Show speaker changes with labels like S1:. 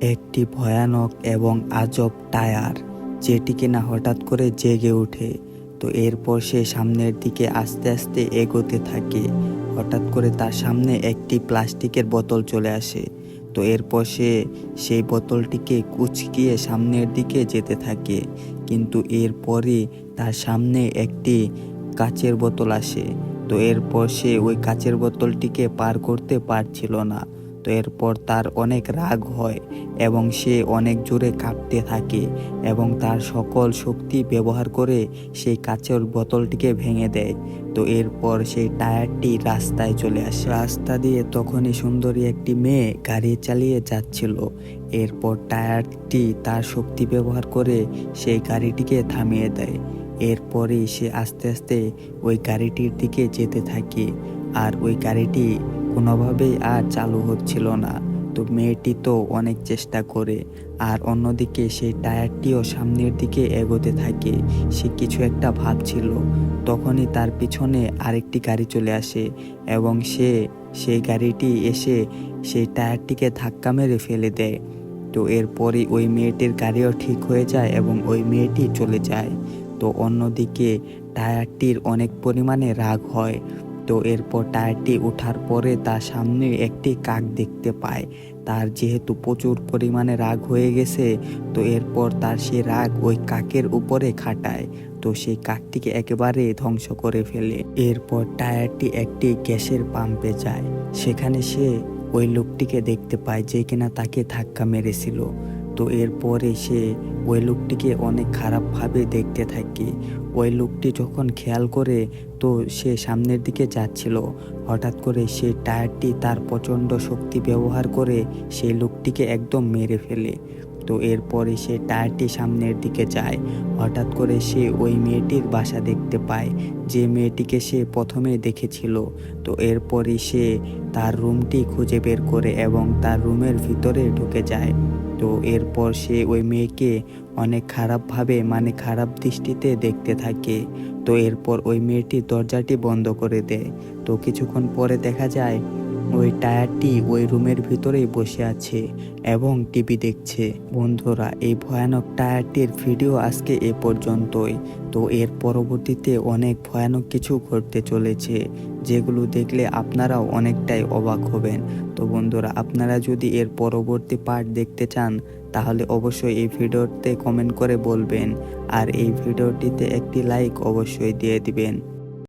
S1: একটি ভয়ানক এবং আজব টায়ার, যেটি কিনা হঠাৎ করে জেগে ওঠে। তো এরপর সে সামনের দিকে আস্তে আস্তে এগোতে থাকে। হঠাৎ করে তার সামনে একটি প্লাস্টিকের বোতল চলে আসে। তো এরপর সে সেই বোতলটিকে কুচকিয়ে সামনের দিকে যেতে থাকে। কিন্তু এরপরে তার সামনে একটি কাচের বোতল আসে। তো এরপর সে ওই কাচের বোতলটিকে পার করতে পারছিল না। তো এরপর তার অনেক রাগ হয় এবং সে অনেক জোরে কাঁপতে থাকে এবং তার সকল শক্তি ব্যবহার করে সেই কাচের বোতলটিকে ভেঙে দেয়। তো এরপর সেই টায়ারটি রাস্তায় চলে আসে। রাস্তা দিয়ে তখনই সুন্দরী একটি মেয়ে গাড়ি চালিয়ে যাচ্ছিল। এরপর টায়ারটি তার শক্তি ব্যবহার করে সেই গাড়িটিকে থামিয়ে দেয়। এরপরেই সে আস্তে আস্তে ওই গাড়িটির দিকে যেতে থাকে। আর ওই গাড়িটি কোনোভাবেই আর চালু হচ্ছিল না। তো মেয়েটি তো অনেক চেষ্টা করে, আর অন্যদিকে সেই টায়ারটিও সামনের দিকে এগোতে থাকে, সে কিছু একটা ভাবছিল। তখনই তার পিছনে আরেকটি গাড়ি চলে আসে, এবং সে সেই গাড়িটি এসে সেই টায়ারটিকে ধাক্কা মেরে ফেলে দেয়। তো এরপরই ওই মেয়েটির গাড়িও ঠিক হয়ে যায় এবং ওই মেয়েটি চলে যায়। তো অন্যদিকে টায়ারটির অনেক পরিমাণে রাগ হয়। তো এরপর টায়ারটি ওঠার পরে তার সামনে একটি কাক দেখতে পায়। তার যেহেতু প্রচুর পরিমাণে রাগ হয়ে গেছে, তো এরপর তার সে রাগ ওই কাকের উপরে খাটায়। তো সেই কাকটিকে একেবারে ধ্বংস করে ফেলে। এরপর টায়ারটি একটি গ্যাসের পাম্পে যায়। সেখানে সে ওই লোকটিকে দেখতে পায় যে কিনা তাকে ধাক্কা মেরেছিল। তো এরপরে সে ওই লোকটিকে অনেক খারাপভাবে দেখতে থাকি। ওই লোকটি যখন খেয়াল করে, তো সে সামনের দিকে যাচ্ছিল। হঠাৎ করে সে টায়ারটি তার প্রচণ্ড শক্তি ব্যবহার করে সেই লোকটিকে একদম মেরে ফেলে। তো এরপরে সে টায়ারটি সামনের দিকে যায়। হঠাৎ করে সে ওই মেয়েটির বাসা দেখতে পায়, যে মেয়েটিকে সে প্রথমে দেখেছিল। তো এরপরই সে তার রুমটি খুঁজে বের করে এবং তার রুমের ভিতরে ঢুকে যায়। তো এরপর সে ওই মেয়েকে অনেক খারাপভাবে মানে খারাপ দৃষ্টিতে দেখতে থাকে। তো এরপর ওই মেয়েটি দরজাটি বন্ধ করে দেয়। তো কিছুক্ষণ পরে দেখা যায় ওই টায়ারটি ওই রুমের ভিতরেই বসে আছে এবং টিভি দেখছে। বন্ধুরা, এই ভয়ানক টায়ারটির ভিডিও আজকে এ পর্যন্তই। তো এর পরবর্তীতে অনেক ভয়ানক কিছু ঘটতে চলেছে, যেগুলো দেখলে আপনারাও অনেকটাই অবাক হবেন। তো বন্ধুরা, আপনারা যদি এর পরবর্তী পার্ট দেখতে চান, তাহলে অবশ্যই এই ভিডিওতে কমেন্ট করে বলবেন। আর এই ভিডিওটিতে একটি লাইক অবশ্যই দিয়ে দিবেন।